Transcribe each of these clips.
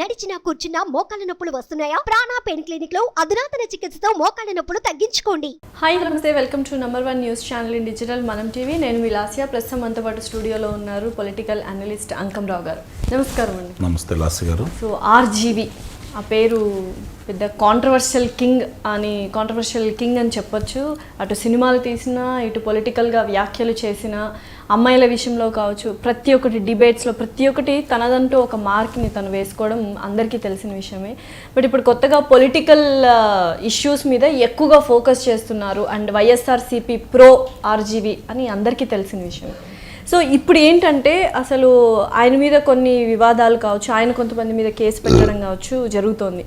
నడిచినా కూర్చున్నా మోకాళ్ళ నొప్పులు వస్తున్నాయా? ప్రాణా పెయిన్ క్లినిక్లో అధునాతన చికిత్సతో మోకాళ్ళ నొప్పులు తగ్గించుకోండి. హాయ్ నమస్తే. Welcome to number one news channel in digital Manam TV నేను విలాసియా ప్రస్తుతం మనతో పాటు స్టూడియోలో ఉన్నారు పొలిటికల్ అనలిస్ట్ అంకంరావు గారు. నమస్కారం అండి. నమస్తే లాస్య గారు. సో ఆర్జీవి ఆ పేరు పెద్ద కాంట్రవర్షియల్ కింగ్ అని కాంట్రవర్షియల్ కింగ్ అని చెప్పొచ్చు. అటు సినిమాలు తీసిన ఇటు పొలిటికల్గా వ్యాఖ్యలు చేసిన అమ్మాయిల విషయంలో కావచ్చు ప్రతి ఒక్కటి డిబేట్స్లో ప్రతి ఒక్కటి తనదంటూ ఒక మార్క్ని తను వేసుకోవడం అందరికీ తెలిసిన విషయమే. బట్ ఇప్పుడు కొత్తగా పొలిటికల్ ఇష్యూస్ మీద ఎక్కువగా ఫోకస్ చేస్తున్నారు. అండ్ వైఎస్ఆర్సీపీ ప్రో ఆర్జీవి అని అందరికీ తెలిసిన విషయం. సో ఇప్పుడు ఏంటంటే అసలు ఆయన మీద కొన్ని వివాదాలు కావచ్చు ఆయన కొంతమంది మీద కేసు పెట్టడం కావచ్చు జరుగుతోంది.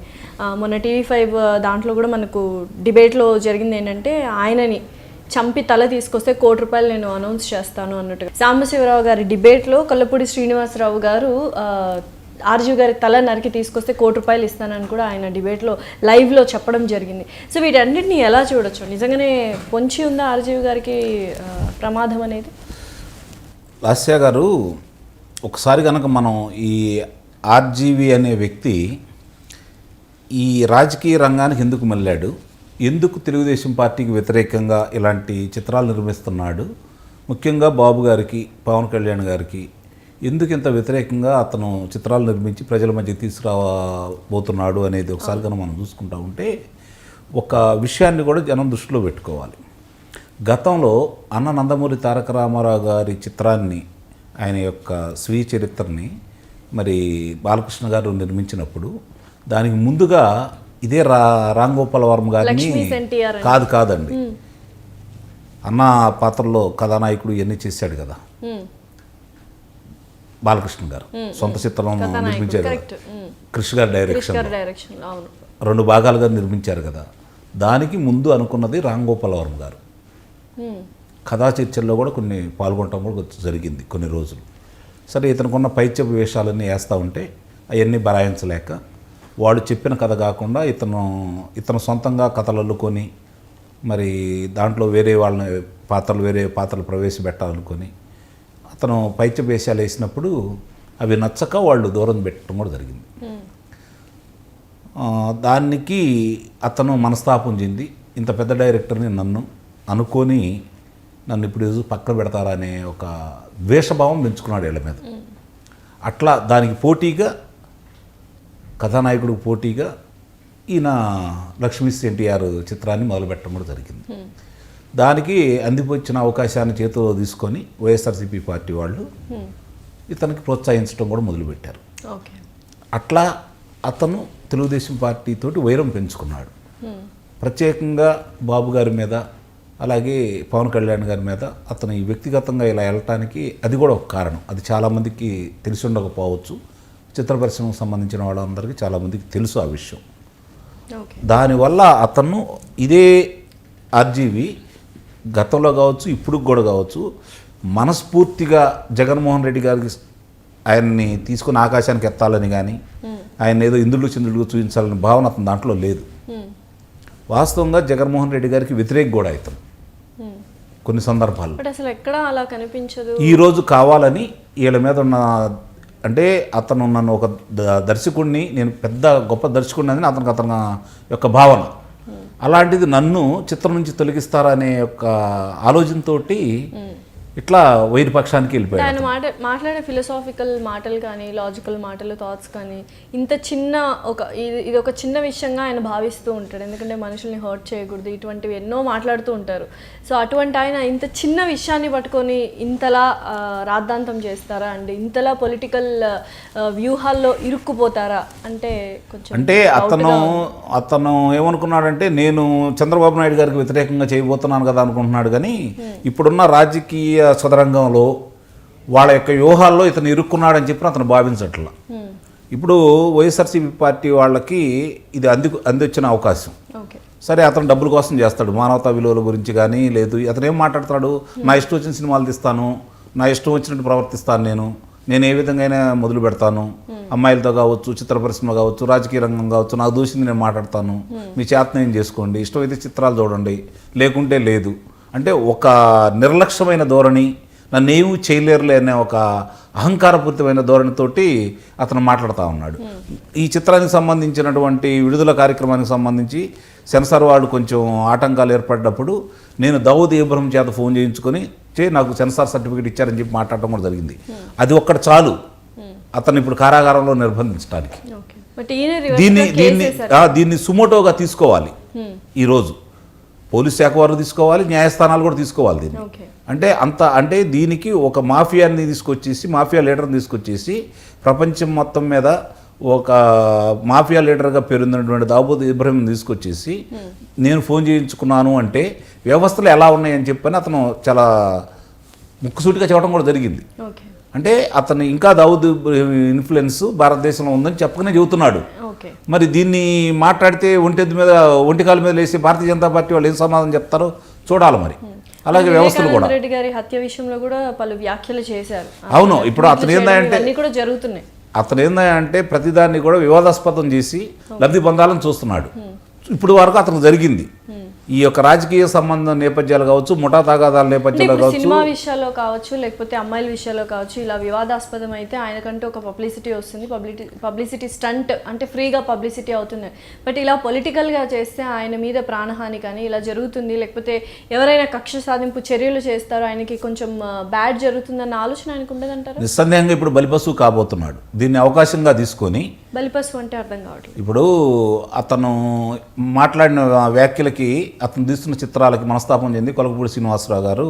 మొన్న టీవీ ఫైవ్ దాంట్లో కూడా మనకు డిబేట్లో జరిగింది ఏంటంటే ఆయనని చంపి తల తీసుకొస్తే కోటి రూపాయలు నేను అనౌన్స్ చేస్తాను అన్నట్టుగా. సాంబశివరావు గారి డిబేట్లో కొల్లపూడి శ్రీనివాసరావు గారు ఆ, గారి తల నరికి తీసుకొస్తే కోటి రూపాయలు ఇస్తానని కూడా ఆయన డిబేట్లో లైవ్లో చెప్పడం జరిగింది. సో వీటన్నిటిని ఎలా చూడొచ్చు? నిజంగానే పొంచి ఉందా ఆర్జీవి గారికి ప్రమాదం అనేది? లాస్య గారు ఒకసారి కనుక మనం ఈ ఆర్జీవి అనే వ్యక్తి ఈ రాజకీయ రంగానికి ఎందుకు మళ్ళాడు? ఎందుకు తెలుగుదేశం పార్టీకి వ్యతిరేకంగా ఇలాంటి చిత్రాలు నిర్మిస్తున్నాడు? ముఖ్యంగా బాబు గారికి పవన్ కళ్యాణ్ గారికి ఎందుకు ఇంత వ్యతిరేకంగా అతను చిత్రాలు నిర్మించి ప్రజల మధ్య తీసుకురాబోతున్నాడు అనేది ఒకసారి కనుక మనం చూసుకుంటా ఉంటే ఒక విషయాన్ని కూడా జనం దృష్టిలో పెట్టుకోవాలి. గతంలో అన్న నందమూరి తారక రామారావు గారి చిత్రాన్ని ఆయన యొక్క స్వీయ చరిత్రని మరి బాలకృష్ణ గారు నిర్మించినప్పుడు దానికి ముందుగా ఇదే రా రామ్ గోపాల్ వర్మ గారిని. కాదు కాదండి. అన్న పాత్రలో కథానాయకుడు ఇవన్నీ చేశాడు కదా. బాలకృష్ణ గారు. సొంత చిత్రం నిర్మించారు. కృష్ణ గారి డైరెక్షన్ రెండు భాగాలుగా నిర్మించారు కదా. దానికి ముందు అనుకున్నది రామ్ గోపాల్ వర్మ గారు. కథా చర్చల్లో కూడా కొన్ని పాల్గొనటం కూడా జరిగింది కొన్ని రోజులు. సరే ఇతనుకున్న పైత్యపు వేషాలన్నీ వేస్తూ ఉంటే అవన్నీ బరాయించలేక వాడు చెప్పిన కథ కాకుండా ఇతను ఇతను సొంతంగా కథలు అల్లుకొని మరి దాంట్లో వేరే వాళ్ళని పాత్రలు వేరే పాత్రలు ప్రవేశపెట్టాలనుకొని అతను పైత్యపు వేషాలు వేసినప్పుడు అవి నచ్చక వాళ్ళు దూరం పెట్టడం కూడా జరిగింది. దానికి అతను మనస్తాపం చెంది ఇంత పెద్ద డైరెక్టర్ని నన్ను అనుకొని నన్ను ఇప్పుడు పక్కన పెడతారా అనే ఒక ద్వేషభావం పెంచుకున్నాడు వీళ్ళ మీద. అట్లా దానికి పోటీగా కథానాయకుడికి పోటీగా ఈయన లక్ష్మీస్ ఎన్టీఆర్ చిత్రాన్ని మొదలుపెట్టడం కూడా జరిగింది. దానికి అందిపోచ్చిన అవకాశాన్ని చేతిలో తీసుకొని వైఎస్ఆర్సీపీ పార్టీ వాళ్ళు ఇతనికి ప్రోత్సహించడం కూడా మొదలుపెట్టారు. అట్లా అతను తెలుగుదేశం పార్టీతోటి వైరం పెంచుకున్నాడు. ప్రత్యేకంగా బాబు గారి మీద అలాగే పవన్ కళ్యాణ్ గారి మీద అతను ఈ వ్యక్తిగతంగా ఇలా వెళ్ళటానికి అది కూడా ఒక కారణం. అది చాలామందికి తెలిసి ఉండకపోవచ్చు. చిత్ర పరిశ్రమకు సంబంధించిన వాళ్ళందరికీ చాలామందికి తెలుసు ఆ విషయం. దానివల్ల అతను ఇదే ఆర్జీవి గతంలో కావచ్చు ఇప్పుడు కూడా కావచ్చు మనస్ఫూర్తిగా జగన్మోహన్ రెడ్డి గారికి ఆయన్ని తీసుకుని ఆకాశానికి ఎత్తాలని కానీ ఆయన ఏదో ఇందులో చిందులుగా చూపించాలని భావన అతని దాంట్లో లేదు. ఉమ్, వాస్తవంగా జగన్మోహన్ రెడ్డి గారికి వ్యతిరేక కూడా అవుతాం. కొన్ని సందర్భాల్లో బట్ అసలు ఎక్కడ అలా కనిపించదు. ఈరోజు కావాలని వీళ్ళ మీద ఉన్న అంటే అతను నన్ను ఒక దర్శకుడిని నేను పెద్ద గొప్ప దర్శకుడిని అని అతనికి అతని యొక్క భావన. అలాంటిది నన్ను చిత్రం నుంచి తొలగిస్తారా అనే యొక్క ఆలోచనతోటి ఇట్లా వైరు పక్షానికి వెళ్ళిపోయాడు ఆయన మాట మాట్లాడే ఫిలసాఫికల్ మాటలు కానీ లాజికల్ మాటలు థాట్స్ కానీ ఇంత చిన్న ఒక ఇది ఒక చిన్న విషయంగా ఆయన భావిస్తూ ఉంటాడు. ఎందుకంటే మనుషుల్ని హర్ట్ చేయకూడదు. ఇటువంటివి ఎన్నో మాట్లాడుతూ ఉంటారు. సో అటువంటి ఆయన ఇంత చిన్న విషయాన్ని పట్టుకొని ఇంతలా రాద్ధాంతం చేస్తారా? అండి ఇంతలా పొలిటికల్ వ్యూహాల్లో ఇరుక్కుపోతారా? అంటే కొంచెం అంటే అతను అతను ఏమనుకున్నాడంటే నేను చంద్రబాబు నాయుడు గారికి వ్యతిరేకంగా చేయబోతున్నాను కదా అనుకుంటున్నాడు కానీ ఇప్పుడున్న రాజకీయ సదరంగంలో వాళ్ళ యొక్క వ్యూహాల్లో ఇతను ఇరుక్కున్నాడని చెప్పి అతను భావించట్లా. ఇప్పుడు వైఎస్ఆర్సీపీ పార్టీ వాళ్ళకి ఇది అంది అందించిన అవకాశం. సరే అతను డబ్బుల కోసం చేస్తాడు. మానవతా విలువల గురించి కానీ లేదు. అతను ఏం మాట్లాడతాడు నా ఇష్టం వచ్చిన సినిమాలు తీస్తాను. నా ఇష్టం వచ్చినట్టు ప్రవర్తిస్తాను నేను. నేను ఏ విధంగా అయినా మొదలు పెడతాను. అమ్మాయిలతో కావచ్చు చిత్ర పరిశ్రమ కావచ్చు రాజకీయ రంగం కావచ్చు నాకు దూసింది నేను మాట్లాడతాను. మీ చేతనం చేసుకోండి? ఇష్టమైతే చిత్రాలు చూడండి. లేకుంటే లేదు. అంటే ఒక నిర్లక్ష్యమైన ధోరణి నన్ను ఏమీ చేయలేరులే అనే ఒక అహంకారపూరితమైన ధోరణితోటి అతను మాట్లాడుతూ ఉన్నాడు. ఈ చిత్రానికి సంబంధించినటువంటి విడుదల కార్యక్రమానికి సంబంధించి సెన్సార్ వాళ్ళు కొంచెం ఆటంకాలు ఏర్పడినప్పుడు నేను దౌద్ ఇబ్రహం చేత ఫోన్ చేయించుకొని చే నాకు సెన్సార్ సర్టిఫికేట్ ఇచ్చారని చెప్పి మాట్లాడటం కూడా జరిగింది. అది ఒక్కటి చాలు. అతను ఇప్పుడు కారాగారంలో నిర్బంధించడానికి దీన్ని దీన్ని దీన్ని సుమోటోగా తీసుకోవాలి. ఈరోజు పోలీస్ శాఖ వారు తీసుకోవాలి న్యాయస్థానాలు కూడా తీసుకోవాలి దీన్ని. అంటే అంత అంటే దీనికి ఒక మాఫియాని తీసుకొచ్చేసి మాఫియా లీడర్ని తీసుకొచ్చేసి ప్రపంచం మొత్తం మీద ఒక మాఫియా లీడర్గా పేరున్నటువంటి దాబూద్ ఇబ్రహీం తీసుకొచ్చేసి నేను ఫోన్ చేయించుకున్నాను అంటే వ్యవస్థలు ఎలా ఉన్నాయని చెప్పని అతను చాలా ముక్కుసూటిగా చెప్పడం కూడా జరిగింది. అంటే అతను ఇంకా దావుద్ ఇన్ఫ్లుయెన్స్ భారతదేశంలో ఉందని చెప్పకనే చెబుతున్నాడు. మరి దీన్ని మాట్లాడితే ఒంటెద్దు మీద ఒంటికాల మీద లేసి భారతీయ జనతా పార్టీ వాళ్ళు ఏం సమాధానం చెప్తారో చూడాలి మరి. అలాగే వ్యవస్థలు కూడా. రెడ్డి గారి హత్య విషయంలో కూడా పలు వ్యాఖ్యలు చేశారు. అవును, ఇప్పుడు అతను ఏందంటే- ఇవన్నీ కూడా జరుగుతున్నాయి. అతను ఏంటంటే ప్రతిదాన్ని కూడా వివాదాస్పదం చేసి లబ్ధి పొందాలని చూస్తున్నాడు. ఇప్పుడు వరకు అతను జరిగింది. ఈ యొక్క రాజకీయ సంబంధం నేపథ్యాలు కావచ్చు ముఠా తాగాదాల నేపథ్యాలు కావచ్చు. సినిమా విషయాల్లో కావచ్చు లేకపోతే అమ్మాయిల విషయాల్లో కావచ్చు ఇలా వివాదాస్పదం అయితే ఆయనకంటూ ఒక పబ్లిసిటీ వస్తుంది. పబ్లిసిటీ పబ్లిసిటీ స్టంట్ అంటే ఫ్రీగా పబ్లిసిటీ అవుతుంది. బట్ ఇలా పొలిటికల్గా చేస్తే ఆయన మీద ప్రాణహాని కానీ ఇలా జరుగుతుంది. లేకపోతే ఎవరైనా కక్ష సాధింపు చర్యలు చేస్తారో ఆయనకి కొంచెం బ్యాడ్ జరుగుతుందన్న ఆలోచన ఆయనకు ఉండదంటారా? నిస్సందేహంగా ఇప్పుడు బలిపశువు కాబోతున్నాడు. దీన్ని అవకాశంగా తీసుకొని బలిపశు అంటే అర్థం కావట్లేదు. ఇప్పుడు అతను మాట్లాడిన వ్యాఖ్యలకి అతను తీస్తున్న చిత్రాలకి మనస్తాపం చెంది కొలకపూడి శ్రీనివాసరావు గారు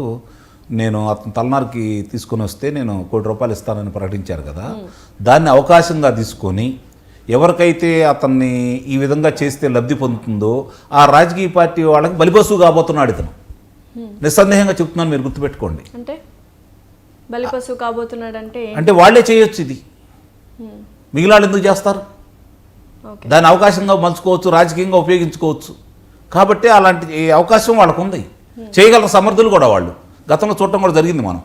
నేను అతను తలనార్కి తీసుకొని వస్తే నేను కోటి రూపాయలు ఇస్తానని ప్రకటించారు కదా. దాన్ని అవకాశంగా తీసుకొని ఎవరికైతే అతన్ని ఈ విధంగా చేస్తే లబ్ధి పొందుతుందో ఆ రాజకీయ పార్టీ వాళ్ళకి బలిపశువు కాబోతున్నాడు ఇతను. నిస్సందేహంగా చెప్తున్నాను మీరు గుర్తుపెట్టుకోండి. అంటే? బలిపశు కాబోతున్నాడంటే అంటే వాళ్ళే చేయొచ్చు ఇది. వాళ్ళు ఎందుకు చేస్తారు? దాన్ని అవకాశంగా మలుచుకోవచ్చు రాజకీయంగా ఉపయోగించుకోవచ్చు. కాబట్టి అలాంటి ఈ అవకాశం వాళ్ళకు ఉంది చేయగలరు సమర్థులు కూడా వాళ్ళు. గతంలో చూడటం కూడా జరిగింది మనం.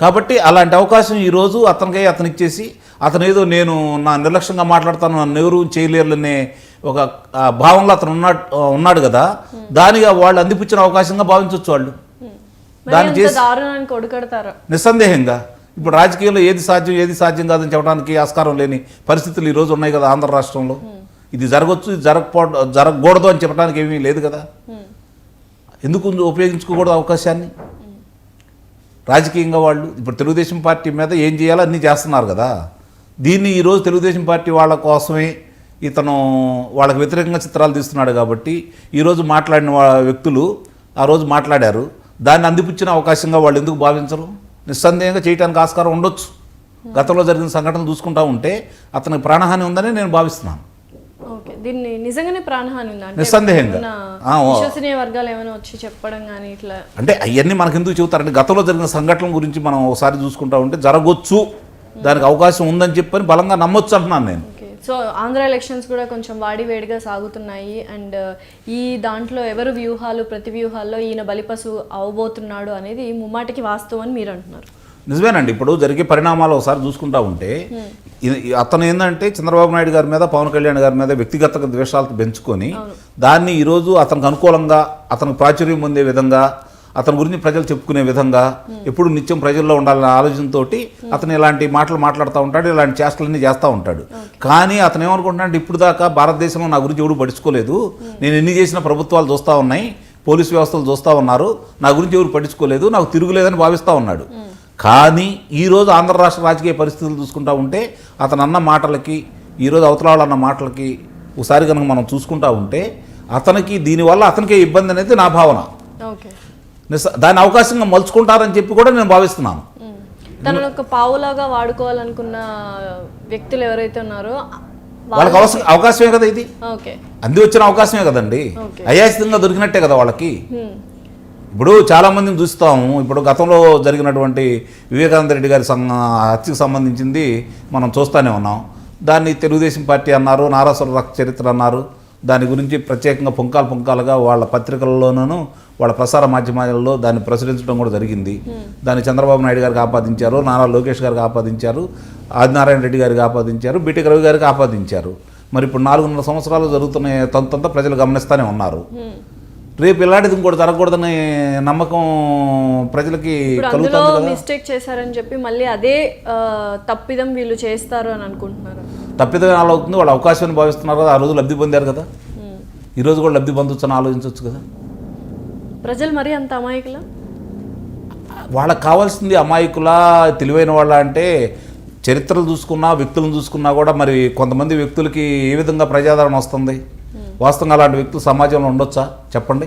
కాబట్టి అలాంటి అవకాశం ఈరోజు అతనికై అతను ఇచ్చేసి అతను ఏదో నేను నా నిర్లక్ష్యంగా మాట్లాడతాను నన్ను ఎవరు చేయలేరులనే ఒక భావంలో అతను ఉన్నాడు ఉన్నాడు కదా. దానిగా వాళ్ళు అందిపుచ్చిన అవకాశంగా భావించవచ్చు వాళ్ళు. దాన్ని చేసి నిస్సందేహంగా. ఇప్పుడు రాజకీయంలో ఏది సాధ్యం ఏది సాధ్యం కాదని చెప్పడానికి ఆస్కారం లేని పరిస్థితులు ఈరోజు ఉన్నాయి కదా ఆంధ్ర రాష్ట్రంలో. ఇది జరగవచ్చు ఇది జరగపో జరగకూడదు అని చెప్పడానికి ఏమీ లేదు కదా. ఎందుకు ఉపయోగించుకోకూడదు అవకాశాన్ని? రాజకీయంగా వాళ్ళు ఇప్పుడు తెలుగుదేశం పార్టీ మీద ఏం చేయాలో అన్నీ చేస్తున్నారు కదా. దీన్ని ఈరోజు తెలుగుదేశం పార్టీ వాళ్ళ కోసమే ఇతను వాళ్ళకి వ్యతిరేకంగా చిత్రాలు తీస్తున్నాడు కాబట్టి ఈరోజు మాట్లాడిన వ్యక్తులు ఆ రోజు మాట్లాడారు. దాన్ని అందిపుచ్చిన అవకాశంగా వాళ్ళు ఎందుకు భావించరు? నిస్సందేహంగా చేయడానికి ఆస్కారం ఉండొచ్చు. గతంలో జరిగిన సంఘటనలు చూసుకుంటా ఉంటే అతనికి ప్రాణహాని ఉందని నేను భావిస్తున్నాను. దీన్ని నిజంగానే ప్రాణహాని ఉందా? నిస్సందేహంగా. విశ్వసనీయ వర్గాలు ఏమైనా వచ్చి చెప్పడం కానీ ఇట్లా అంటే అవన్నీ మనకు ఎందుకు చెబుతారంటే గతంలో జరిగిన సంఘటనల గురించి మనం ఒకసారి చూసుకుంటా ఉంటే జరగవచ్చు దానికి అవకాశం ఉందని చెప్పని బలంగా నమ్మొచ్చు అంటున్నాను నేను. సో ఆంధ్ర ఎలక్షన్స్ కూడా కొంచెం వాడి వేడిగా సాగుతున్నాయి అండ్ ఈ దాంట్లో ఎవరు వ్యూహాలు ప్రతి వ్యూహాల్లో ఈయన బలిపశు అవబోతున్నాడు అనేది ముమ్మాటికి వాస్తవం అని మీరు అంటున్నారు. నిజమేనండి. ఇప్పుడు జరిగే పరిణామాలు ఒకసారి చూసుకుంటా ఉంటే అతను ఏంటంటే చంద్రబాబు నాయుడు గారి మీద పవన్ కళ్యాణ్ గారి మీద వ్యక్తిగత ద్వేషాలతో పెంచుకొని దాన్ని ఈరోజు అతనికి అనుకూలంగా అతనికి ప్రాచుర్యం పొందే విధంగా అతని గురించి ప్రజలు చెప్పుకునే విధంగా ఎప్పుడు నిత్యం ప్రజల్లో ఉండాలనే ఆలోచనతో అతను ఇలాంటి మాటలు మాట్లాడుతూ ఉంటాడు ఇలాంటి చేష్టలన్నీ చేస్తూ ఉంటాడు. కానీ అతను ఏమనుకుంటున్నాడు ఇప్పుడు దాకా భారతదేశంలో నా గురించి ఎవరు పట్టించుకోలేదు. నేను ఎన్ని చేసిన ప్రభుత్వాలు చూస్తూ ఉన్నాయి పోలీసు వ్యవస్థలు చూస్తూ ఉన్నారు నా గురించి ఎవరు పట్టించుకోలేదు నాకు తిరుగులేదని భావిస్తూ ఉన్నాడు. కానీ ఈరోజు ఆంధ్ర రాష్ట్ర రాజకీయ పరిస్థితులు చూసుకుంటా ఉంటే అతను అన్న మాటలకి ఈరోజు అవతల వాళ్ళు అన్న మాటలకి ఒకసారి కనుక మనం చూసుకుంటా ఉంటే అతనికి దీనివల్ల అతనికే ఇబ్బంది అనేది నా భావన. దాన్ని అవకాశంగా మలుచుకుంటారని చెప్పి కూడా నేను భావిస్తున్నాను. తనను ఒక పావులాగా వాడుకోవాలనుకున్న వ్యక్తులు ఎవరైతే ఉన్నారో వాళ్ళకి అవసరం అవకాశమే కదా ఇది. అంది వచ్చిన అవకాశమే కదండి. ఓకే. అయాచితంగా దొరికినట్టే కదా వాళ్ళకి. ఇప్పుడు చాలామందిని చూస్తాము. ఇప్పుడు గతంలో జరిగినటువంటి వివేకానంద రెడ్డి గారి సం హత్యకు సంబంధించింది మనం చూస్తూనే ఉన్నాం. దాన్ని తెలుగుదేశం పార్టీ అన్నారు నారాసుర రక్త చరిత్ర అన్నారు. దాని గురించి ప్రత్యేకంగా పుంకాలు పుంకాలుగా వాళ్ళ పత్రికల్లోనూ వాళ్ళ ప్రసార మాధ్యమాలలో దాన్ని ప్రచురించడం కూడా జరిగింది. దాన్ని చంద్రబాబు నాయుడు గారికి ఆపాదించారు నారా లోకేష్ గారికి ఆపాదించారు ఆదినారాయణ రెడ్డి గారికి ఆపాదించారు బీటెక్ రవి గారికి ఆపాదించారు. మరి ఇప్పుడు నాలుగున్నర సంవత్సరాలు జరుగుతున్న తంతంతా ప్రజలు గమనిస్తూనే ఉన్నారు. రేపు ఇలాంటిది ఇంకోటి జరగకూడదనే నమ్మకం ప్రజలకి కలుగుతుంది మిస్టేక్ చేశారని చెప్పి మళ్ళీ అదే తప్పిదం వీళ్ళు చేస్తారు అని అనుకుంటున్నారు? తప్పిదం ఎలా అవుతుంది? వాళ్ళు అవకాశాన్ని భావిస్తున్నారు కదా ఆ రోజు లబ్ధి పొందారు కదా. ఈ రోజు కూడా లబ్ధి పొందొచ్చని ఆలోచించవచ్చు కదా. ప్రజలు మరీ అంత అమాయకులా? వాళ్ళకి కావాల్సింది అమాయకులా తెలివైన వాళ్ళ అంటే చరిత్రలు చూసుకున్నా వ్యక్తులను చూసుకున్నా కూడా మరి కొంతమంది వ్యక్తులకి ఏ విధంగా ప్రజాదరణ వస్తుంది? వాస్తవంగా అలాంటి వ్యక్తులు సమాజంలో ఉండొచ్చా? చెప్పండి.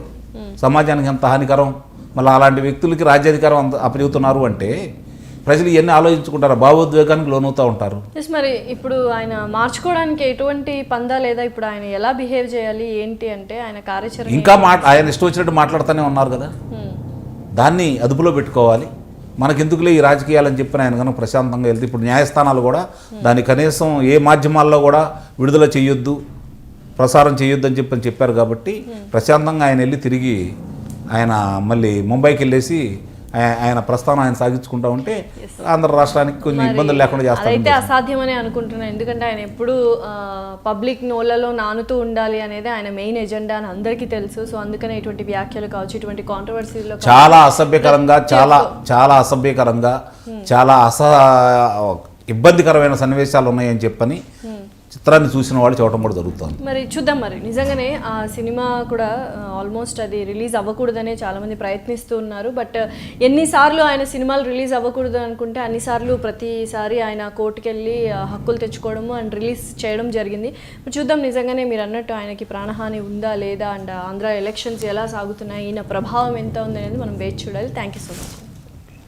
సమాజానికి ఎంత హానికరం? మళ్ళీ అలాంటి వ్యక్తులకి రాజ్యాధికారం అంత అప్పచెబుతున్నారు అంటే ప్రజలు ఇవన్నీ ఆలోచించుకుంటారు? భావోద్వేగానికి లోనవుతూ ఉంటారు. మరి ఇప్పుడు ఆయన మార్చుకోవడానికి ఎటువంటి పందా లేదా? ఇప్పుడు ఆయన ఎలా బిహేవ్ చేయాలి? ఏంటి అంటే ఆయన కార్యాచరణ ఇంకా మా ఆయన ఇష్టం వచ్చినట్టు మాట్లాడుతూనే ఉన్నారు కదా. దాన్ని అదుపులో పెట్టుకోవాలి. మనకెందుకులే ఈ రాజకీయాలని చెప్పిన ఆయన కనుక ప్రశాంతంగా వెళ్తే ఇప్పుడు న్యాయస్థానాలు కూడా దాన్ని కనీసం ఏ మాధ్యమాల్లో కూడా విడుదల చేయొద్దు. ప్రసారం చేయొద్దు అని చెప్పని చెప్పారు కాబట్టి ప్రశాంతంగా ఆయన వెళ్ళి తిరిగి ఆయన మళ్ళీ ముంబైకి వెళ్ళేసి ఆయ- ఆయన ప్రస్థానం ఆయన సాగించుకుంటా ఉంటే ఆంధ్ర రాష్ట్రానికి కొంచెం ఇబ్బందులు లేకుండా చేస్తారు అదైతే అసాధ్యమని అనుకుంటున్నాను ఎందుకంటే ఆయన ఎప్పుడు పబ్లిక్ నోళ్ళలో నానుతూ ఉండాలి అనేది ఆయన మెయిన్ ఎజెండా అని అందరికీ తెలుసు. సో అందుకనే ఇటువంటి వ్యాఖ్యలు కావచ్చు ఇటువంటి కాంట్రవర్సీలో చాలా అసభ్యకరంగా చాలా చాలా అసభ్యకరంగా చాలా అస ఇబ్బందికరమైన సన్నివేశాలు ఉన్నాయని చెప్పని చిత్రాన్ని చూసిన వాళ్ళు చూడటం కూడా జరుగుతుంది. మరి చూద్దాం మరి. నిజంగానే ఆ సినిమా కూడా ఆల్మోస్ట్ అది రిలీజ్ అవ్వకూడదనే చాలా మంది ప్రయత్నిస్తూ ఉన్నారు. బట్ ఎన్నిసార్లు ఆయన సినిమాలు రిలీజ్ అవ్వకూడదు అనుకుంటే అన్నిసార్లు ప్రతిసారి ఆయన కోర్టుకెళ్ళి ఆ, హక్కులు తెచ్చుకోవడము అండ్ రిలీజ్ చేయడం జరిగింది. చూద్దాం నిజంగానే మీరు అన్నట్టు ఆయనకి ప్రాణహాని ఉందా లేదా అండ్ ఆంధ్ర ఎలక్షన్స్ ఎలా సాగుతున్నాయి ఈయన ప్రభావం ఎంత ఉంది అనేది మనం వేచి చూడాలి. Thank you so much